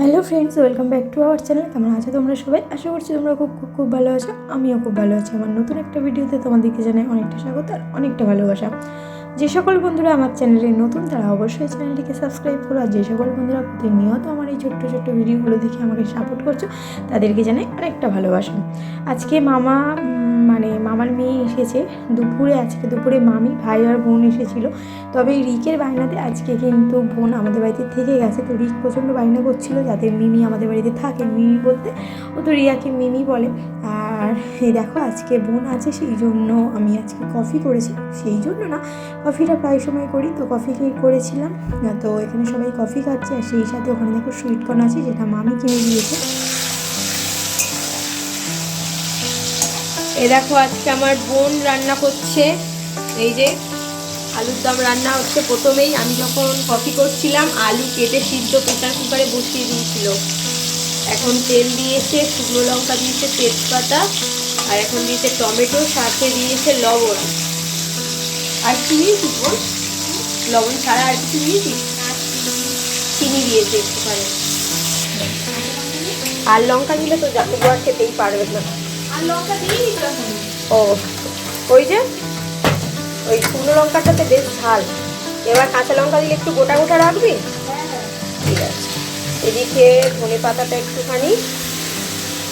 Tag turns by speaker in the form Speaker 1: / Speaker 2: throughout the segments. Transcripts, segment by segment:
Speaker 1: Hello friends, welcome back to our channel. কেমন আছো তোমরা সবাই? আশা করছি তোমরা খুব খুব খুব ভালো আছো। আমিও খুব ভালো আছি। আমার নতুন একটা ভিডিওতে তোমাদেরকে জানাই অনেকটা স্বাগত আর অনেকটা ভালোবাসা। যে সকল বন্ধুরা আমার চ্যানেলে নতুন, তারা অবশ্যই চ্যানেলটিকে সাবস্ক্রাইব করো। আর যে সকল বন্ধুরা প্রতিনিয়ত আমার এই ছোট্ট ছোট্ট ভিডিওগুলো দেখে আমাকে সাপোর্ট করছ, তাদেরকে জানাই অনেকটা ভালোবাসা। আজকে মামা মানে মামার মেয়ে এসেছে, দুপুরে আজকে দুপুরে মামি, ভাই আর বোন এসেছিল। তবে রিকের বায়নাতে আজকে কিন্তু বোন আমাদের বাড়িতে থেকে গেছে। তো রিক প্রচণ্ড বায়না করছিল, যাতে মিমি আমাদের বাড়িতে থাকে, মিমি বলতে। ও তো রিয়াকে মিমি বলে। আর এই দেখো, আজকে বোন আছে, সেই জন্য আমি আজকে কফি করেছি। সেই জন্য না, কফিটা প্রায় সময় করি। তো কফি করেছিলাম? তো এখানে সবাই কফি খাচ্ছে, আর সেই সাথে ওখানে দেখো সুইট কর্ন আছে, যেটা মামি কিনে দিয়েছে।
Speaker 2: দেখো আজকে আমার বোন রান্না করছে। এই যে আলুর দম রান্না হচ্ছে প্রথমেই। আমি যখন কফি করছিলাম, আলু কেটে সিদ্ধ প্রেসার কুকারে বসিয়ে দিয়েছিল। এখন তেল দিয়েছে, শুকনো লঙ্কা দিয়েছে, তেজপাতা, আর এখন দিয়েছে টমেটো, সাথে দিয়েছে লবণ। আর চিনি বোন লবণ ছাড়া আর কিছু দিয়েছিস? চিনি দিয়েছে একটুখানি। আর লঙ্কা দিলে তো আর খেতেই পারবে না। ও ওই যে ওই শুকনো লঙ্কাটাতে বেশ ঝাল। এবার কাঁচা লঙ্কা দিলে একটু গোটা গোটা রাখবি? ঠিক আছে। এদিকে ধনে পাতাটা একটুখানি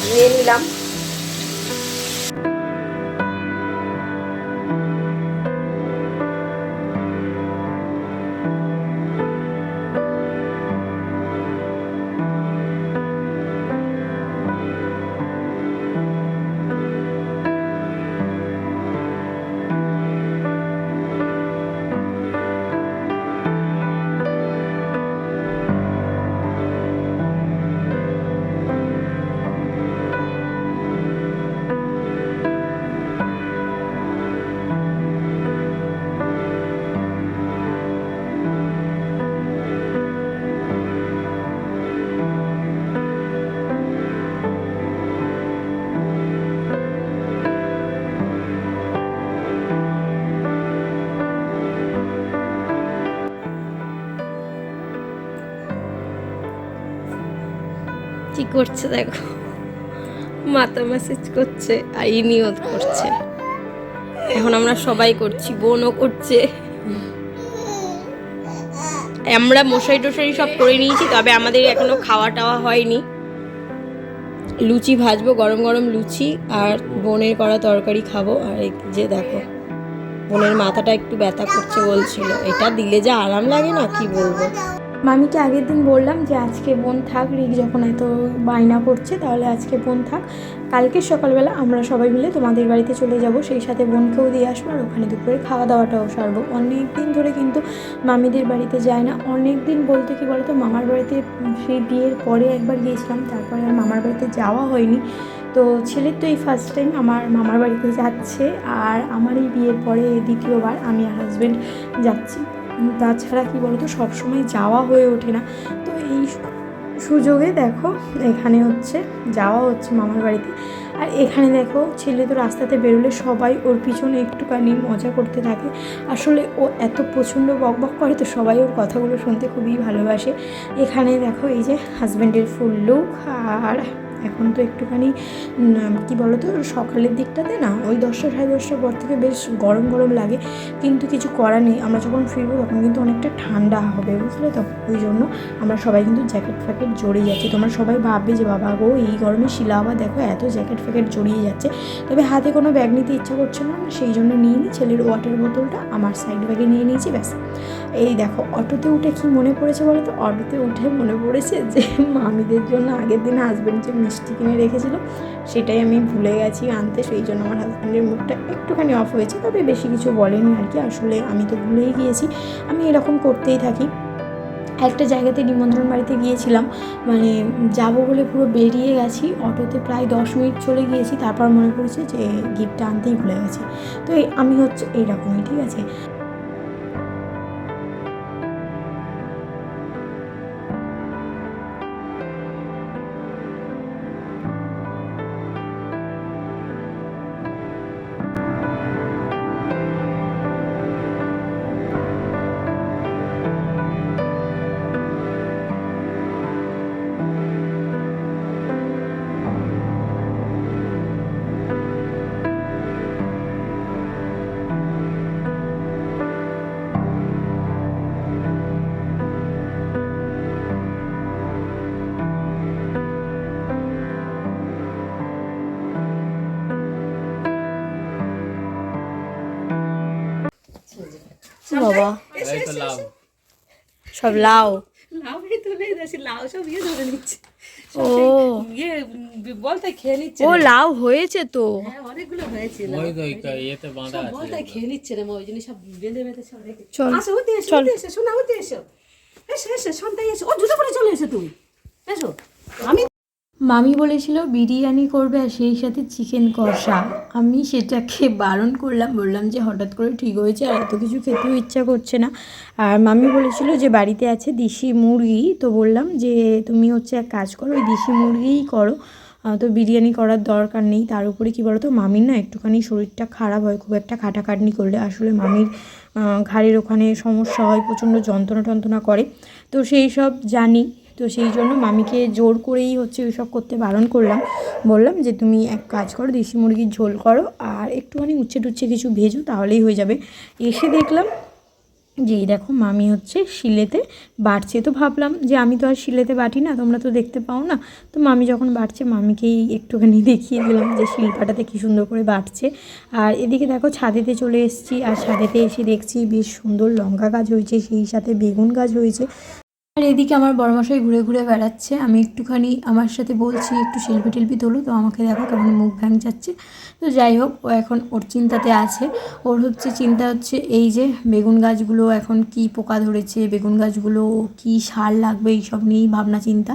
Speaker 2: দিয়ে নিলাম। করছে দেখো। মাথা ম্যাসেজ করছে আর ইনিয়ত করছে। এখন আমরা সবাই করছি, বোনও করছে। আমরা মশারি টশারি সব করে নিয়েছি, তবে আমাদের এখনও খাওয়া টাওয়া হয়নি। লুচি ভাজবো, গরম গরম লুচি আর বোনের করা তরকারি খাব। আর যে দেখো, বোনের মাথাটা একটু ব্যথা করছে বলছিল। এটা দিলে যে আরাম লাগে না, কি বলব?
Speaker 1: মামিকে আগের দিন বললাম যে আজকে বোন থাক, রিক যখন এত বায়না করছে তাহলে আজকে বোন থাক। কালকে সকালবেলা আমরা সবাই মিলে তোমাদের বাড়িতে চলে যাব, সেই সাথে বোনকেও দিয়ে আসব আর ওখানে দুপুরে খাওয়া দাওয়াটাও সারবো। অনেক দিন ধরে কিন্তু মামিদের বাড়িতে যায় না। অনেক দিন বলতে কি বলতো, মামার বাড়িতে সেই বিয়ের পরে একবার গিয়েছিলাম, তারপরে আর মামার বাড়িতে যাওয়া হয়নি। তো ছেলের তো এই ফার্স্ট টাইম আমার মামার বাড়িতে যাচ্ছে আর আমার এই বিয়ের পরে দ্বিতীয়বার আমি আর হাজব্যান্ড যাচ্ছি। তাছাড়া কি বলতো, সবসময় যাওয়া হয়ে ওঠে না। তো এই সুযোগে দেখো, এখানে হচ্ছে যাওয়া হচ্ছে মামার বাড়িতে। আর এখানে দেখো, ছেলে তো রাস্তাতে বেরোলে সবাই ওর পিছনে একটুখানি মজা করতে থাকে। আসলে ও এত প্রচণ্ড বক বক করে তো সবাই ওর কথাগুলো শুনতে খুবই ভালোবাসে। এখানে দেখো এই যে হাজব্যান্ডের ফুল লুক আর এখন তো একটুখানি কি বলো তো সকালের দিকটাতে না, ওই দশটা সাড়ে দশটার পর থেকে বেশ গরম গরম লাগে। কিন্তু কিছু করার নেই, আমরা যখন ফিরবো তখন কিন্তু অনেকটা ঠান্ডা হবে, বুঝলে তো? ওই জন্য আমরা সবাই কিন্তু জ্যাকেট ফ্যাকেট জড়িয়ে যাচ্ছি। তোমরা সবাই ভাববে যে, বাবা গো, এই গরমে শিলা আবার দেখো, এত জ্যাকেট ফ্যাকেট জড়িয়ে যাচ্ছে। তবে হাতে কোনো ব্যাগ নিতে ইচ্ছা করছে না সেই জন্য নিয়ে নিই, ছেলের ওয়াটার বোতলটা আমার সাইড ব্যাগে নিয়ে নিয়েছি, ব্যাস। এই দেখো, অটোতে উঠে কি মনে পড়েছে বলো তো? অটোতে উঠে মনে পড়েছে যে, মামিদের জন্য আগের দিন হাজব্যান্ড যে মিষ্টি কিনে রেখেছিল, সেটাই আমি ভুলে গেছি আনতে, সেই জন্য আমার হাজব্যান্ডের মুখটা একটুখানি অফ হয়েছে, তবে বেশি কিছু বলেনি আর কি, আসলে আমি তো ভুলেই গিয়েছি। আমি এরকম করতেই থাকি। একটা জায়গাতে নিমন্ত্রণ বাড়িতে গিয়েছিলাম মানে যাব বলে পুরো বেরিয়ে গেছি, অটোতে প্রায় দশ মিনিট চলে গিয়েছি, তারপর মনে পড়েছে যে গিফটটা আনতেই ভুলে গেছি। তো আমি হচ্ছে এইরকমই, ঠিক আছে? বাবা। সব লাউ।
Speaker 2: লাউ এই তুলে লাউ সব ইয়ে ধরে নিচ্ছে।
Speaker 1: ও।
Speaker 2: ইয়ে বলতে খেয়ে নিচ্ছে
Speaker 1: ও লাউ হয়েছে তো।
Speaker 2: হ্যাঁ অনেকগুলো হয়েছে
Speaker 3: ওই তো ইয়েতে বাঁধা আছে
Speaker 2: বলতে খেয়ে নিচ্ছে রে ওই জন্য সব বেঁধে বেঁধে সব রেখে
Speaker 1: চল
Speaker 2: আসো ওতে এসো শোনা ওতে এসো এসো। এসো সন্তাই এসো। ও জুতো পরে চলে এসো তুমি। এসো। আমি
Speaker 1: মামি বলেছিল, বিরিয়ানি করবে আর সেই সাথে চিকেন কষা। আমি সেটাকে বারণ করলাম, বললাম যে হঠাৎ করে ঠিক হয়েছে আর এত কিছু খেতেও ইচ্ছা করছে না। আর মামি বলেছিল যে বাড়িতে আছে দেশি মুরগি, তো বললাম যে তুমি হচ্ছে এক কাজ করো, ওই দেশি মুরগিই করো। তো বিরিয়ানি করার দরকার নেই, তার উপরে কী বলো তো মামির না একটুখানি শরীরটা খারাপ হয়, খুব একটা খাটাখাটনি করলে আসলে মামির ঘাড়ের ওখানে সমস্যা হয়, প্রচণ্ড যন্ত্রণা টন্ত্রণা করে। তো সেই সব জানি তো সেই জন্য মামিকে জোর করেই হচ্ছে ওইসব করতে বারণ করলাম। বললাম যে, তুমি এক কাজ করো, দেশি মুরগির ঝোল করো আর একটুখানি উচ্ছে টুচ্ছে কিছু ভেজো, তাহলেই হয়ে যাবে। এসে দেখলাম যে, এই দেখো, মামি হচ্ছে শিলেতে বাড়ছে। তো ভাবলাম যে, আমি তো আর শিলেতে বাটি না, তোমরা তো দেখতে পাও না? তো মামি যখন বাড়ছে, মামিকেই একটুখানি দেখিয়ে দিলাম যে, শিলপাটাতে কী সুন্দর করে বাড়ছে। আর এদিকে দেখো, ছাদেতে চলে এসেছি। আর ছাদেতে এসে দেখছি, বেশ সুন্দর লঙ্কা গাছ হয়েছে, সেই সাথে বেগুন গাছ হয়েছে। আর এদিকে আমার বড়মশাই ঘুরে ঘুরে বেড়াচ্ছে। আমি একটুখানি আমার সাথে বলছি, একটু সেলফি টেলফি তোলো, তো আমাকে দেখো কেমন মুখ ভ্যাং যাচ্ছে। তো যাই হোক, ও এখন ওর চিন্তাতে আছে। ওর হচ্ছে চিন্তা হচ্ছে এই যে বেগুন গাছগুলো এখন কি পোকা ধরেছে, বেগুন গাছগুলো কি সার লাগবে, এইসব নিয়েই ভাবনা চিন্তা।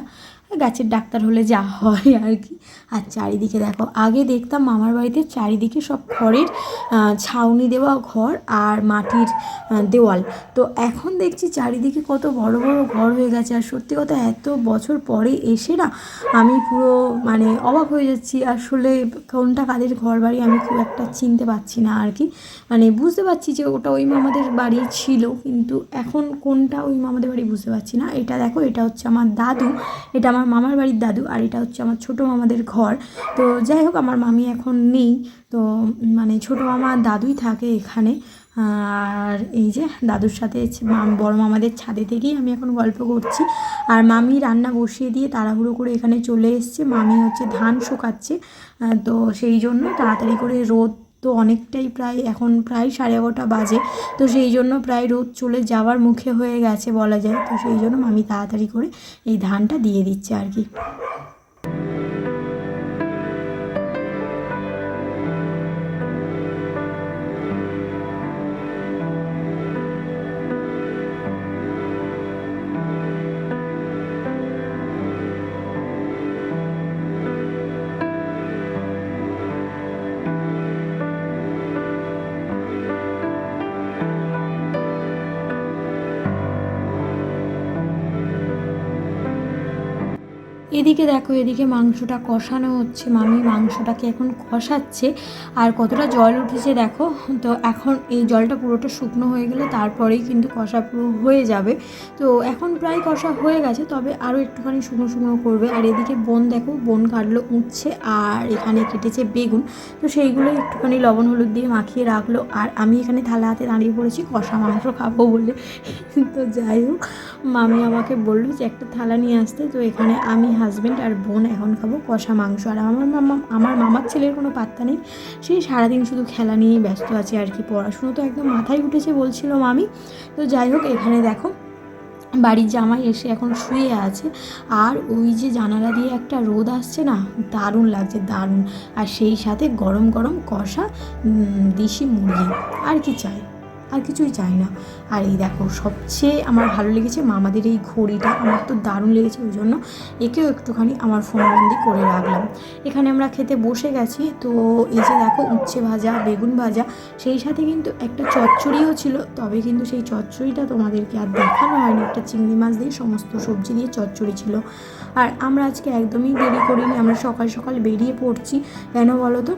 Speaker 1: গাছের ডাক্তার হলে যা হয় আর কি। আর চারিদিকে দেখো, আগে দেখতাম মামার বাড়িতে চারিদিকে সব খড়ের ছাউনি দেওয়া ঘর আর মাটির দেওয়াল। তো এখন দেখছি চারিদিকে কত বড় বড় ঘর হয়ে গেছে। আর সত্যি কথা, এত বছর পরে এসে না আমি পুরো মানে অবাক হয়ে যাচ্ছি। আসলে কোনটা কাদের ঘর বাড়ি আমি খুব একটা চিনতে পারছি না আর কি। মানে বুঝতে পারছি যে ওটা ওই মামাদের বাড়ি ছিল, কিন্তু এখন কোনটা ওই মামাদের বাড়ি বুঝতে পারছি না। এটা দেখো, এটা হচ্ছে আমার দাদু, এটা আমার মামার বাড়ির দাদু আর এটা হচ্ছে আমার ছোটো মামাদের ঘর। তো যাই হোক, আমার মামি এখন নেই। তো মানে ছোটো মামা দাদুই থাকে এখানে। আর এই যে দাদুর সাথে বড় মামাদের ছাদে থেকেই আমি এখন গল্প করছি। আর মামি রান্না বসিয়ে দিয়ে তাড়াহুড়ো করে এখানে চলে এসছে। মামি হচ্ছে ধান শুকাচ্ছে। তো সেই জন্য তাড়াতাড়ি করে রোদ তো অনেকটাই প্রায়, এখন প্রায় সাড়ে এগারোটা বাজে। তো সেই জন্য প্রায় রোদ চলে যাওয়ার মুখে হয়ে গেছে বলা যায়। তো সেই জন্য আমি তাড়াতাড়ি করে এই ধানটা দিয়ে দিচ্ছি আর কি। এদিকে দেখো, এদিকে মাংসটা কষানো হচ্ছে। মামি মাংসটাকে এখন কষাচ্ছে। আর কতটা জল উঠেছে দেখো, তো এখন এই জলটা পুরোটা শুকনো হয়ে গেলে তারপরেই কিন্তু কষা পুরো হয়ে যাবে। তো এখন প্রায় কষা হয়ে গেছে, তবে আরও একটুখানি শুকনো শুকনো করবে। আর এদিকে বোন দেখো, বোন কাটলো উঠছে আর এখানে কেটেছে বেগুন। তো সেইগুলো একটুখানি লবণ, হলুদ দিয়ে মাখিয়ে রাখল। আর আমি এখানে থালা হাতে দাঁড়িয়ে পড়েছি, কষা মাংস খাব বলে। তো যাই হোক, মামি আমাকে বলল যে, একটা থালা নিয়ে আসতে। তো এখানে আমি হাজব্যান্ড আর বোন এখন খাব কষা মাংস। আর আমার মামা, আমার মামার ছেলের কোনো পাত্তা নেই। সেই সারাদিন শুধু খেলা নিয়েই ব্যস্ত আছে আর কি পড়াশুনো তো একদম মাথায় উঠেছে বলছিল মামি। তো যাই হোক, এখানে দেখো, বাড়ির জামাই এসে এখন শুয়ে আছে। আর ওই যে জানালা দিয়ে একটা রোদ আসছে না, দারুণ লাগছে, দারুণ। আর সেই সাথে গরম গরম কষা দেশি মুরগি। আর কি চাই? আর কিছুই চাই না। আর এই দেখো, সবচেয়ে আমার ভালো লেগেছে মামাদের এই ঘড়িটা। আমার তো দারুণ লেগেছে ওই জন্য একেও একটুখানি আমার ফোন ফোনবন্দি করে রাখলাম। এখানে আমরা খেতে বসে গেছি, তো এই যে দেখো উচ্ছে ভাজা, বেগুন ভাজা, সেই সাথে কিন্তু একটা চচ্চড়িও ছিল। তবে কিন্তু সেই চচ্চড়িটা তোমাদেরকে আর দেখানো হয়নি। একটা চিংড়ি মাছ দিয়ে সমস্ত সবজি দিয়ে চচ্চড়ি ছিল। আর আমরা আজকে একদমই দেরি করিনি, আমরা সকাল সকাল বেরিয়ে পড়ছি। কেন বলো তো?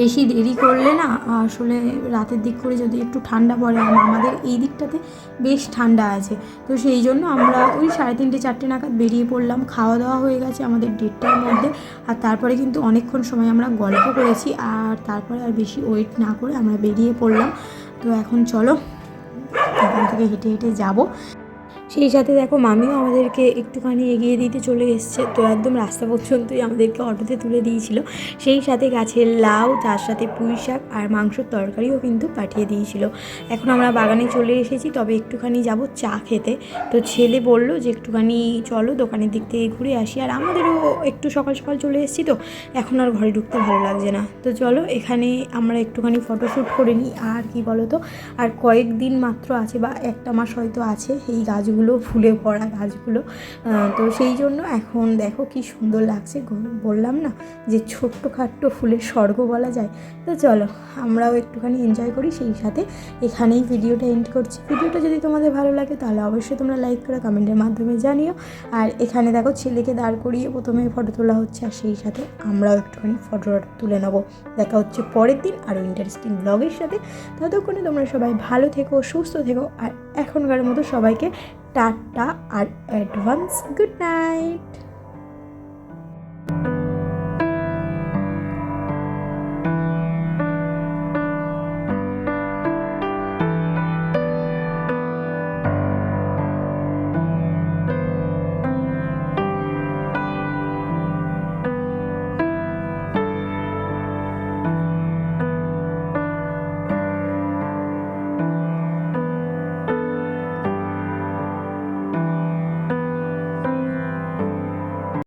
Speaker 1: বেশি দেরি করলে না, আসলে রাতের দিক করে যদি একটু ঠান্ডা পড়ে আর আমাদের এই দিকটাতে বেশ ঠান্ডা আছে। তো সেই জন্য আমরা ওই সাড়ে তিনটে, চারটে নাগাদ বেরিয়ে পড়লাম। খাওয়া দাওয়া হয়ে গেছে আমাদের দেড়টার মধ্যে। আর তারপরে কিন্তু অনেকক্ষণ সময় আমরা গল্প করেছি। আর তারপরে আর বেশি ওয়েট না করে আমরা বেরিয়ে পড়লাম। তো এখন চলো, এখান থেকে হেঁটে হেঁটে যাব। সেই সাথে দেখো মামিও আমাদেরকে একটুখানি এগিয়ে দিতে চলে এসছে। তো একদম রাস্তা পর্যন্তই আমাদেরকে অটোতে তুলে দিয়েছিল। সেই সাথে গাছের লাউ, তার সাথে পুঁই শাক আর মাংসর তরকারিও কিন্তু পাঠিয়ে দিয়েছিল। এখন আমরা বাগানে চলে এসেছি, তবে একটুখানি যাব চা খেতে। তো ছেলে বলল যে একটুখানি চলো দোকানের দিক থেকে ঘুরে আসি। আর আমাদেরও একটু সকাল সকাল চলে এসেছি তো, এখন আর ঘরে ঢুকতে ভালো লাগছে না। তো চলো এখানে আমরা একটুখানি ফটোশ্যুট করে নিই। আর কি বলো তো আর কয়েকদিন মাত্র আছে বা একটা মাস হয়তো আছে এই গাছগুলো ফুলে ভরা গাছগুলো। তো সেই জন্য এখন দেখো কি সুন্দর লাগছে। বললাম না যে ছোট্ট খাট্ট ফুলের স্বর্গ বলা যায়। তো চলো, আমরাও একটুখানি এনজয় করি। সেই সাথে এখানেই ভিডিওটা এন্ড করছি। ভিডিওটা যদি তোমাদের ভালো লাগে তাহলে অবশ্যই তোমরা লাইক করে কমেন্টের মাধ্যমে জানিও। আর এখানে দেখো ছেলেকে দাঁড় করিয়ে প্রথমে ফটো তোলা হচ্ছে আর সেই সাথে আমরাও একটুখানি ফটো তুলে নেব। দেখা হচ্ছে পরের দিন আরও ইন্টারেস্টিং ব্লগের সাথে। ততক্ষণে তোমরা সবাই ভালো থেকো, সুস্থ থেকো আর এখনকার মতো সবাইকে টাটা আর অ্যাডভান্স গুড নাইট।